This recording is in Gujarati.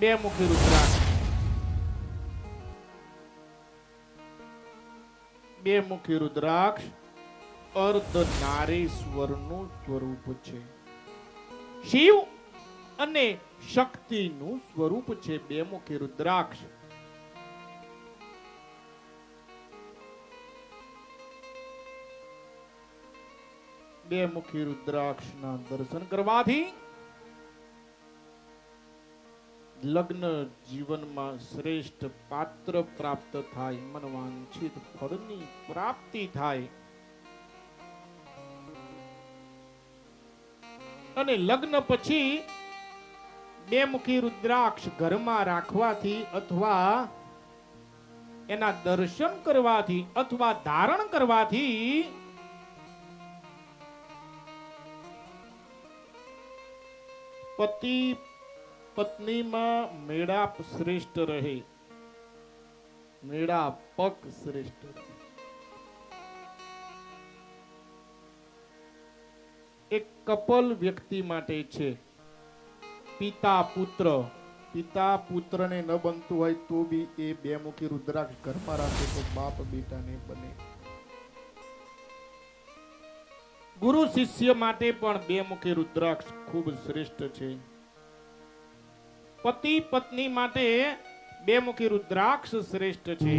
બે મુખી રુદ્રાક્ષ. બે મુખી રુદ્રાક્ષ અર્ધ નારેશ્વરનું સ્વરૂપ છે. શિવ અને શક્તિનું સ્વરૂપ છે બે મુખી રુદ્રાક્ષ. બે મુખી રુદ્રાક્ષના દર્શન કરવાથી લગ્ન જીવનમાં શ્રેષ્ઠ પાત્ર પ્રાપ્ત થાય મનવાંછિત ફળની પ્રાપ્તિ થાય. અને લગ્ન પછી બે મુખી રુદ્રાક્ષ ઘરમાં રાખવાથી અથવા એના દર્શન કરવાથી અથવા ધારણ કરવાથી પતિ પત્નીમાં મેળાપ શ્રેષ્ઠ રહે. મેળાપક શ્રેષ્ઠ એક કપલ વ્યક્તિ માટે છે. પિતા પુત્ર. પિતા પુત્રને ન બનતું હોય તો બી એ બે મુખી રુદ્રાક્ષ ઘરમાં રાખે તો બાપ બેટાને બને. ગુરુ શિષ્ય માટે પણ બે મુખી રુદ્રાક્ષ ખૂબ શ્રેષ્ઠ છે. પતિ પત્ની માટે બે મુખી રુદ્રાક્ષ શ્રેષ્ઠ છે.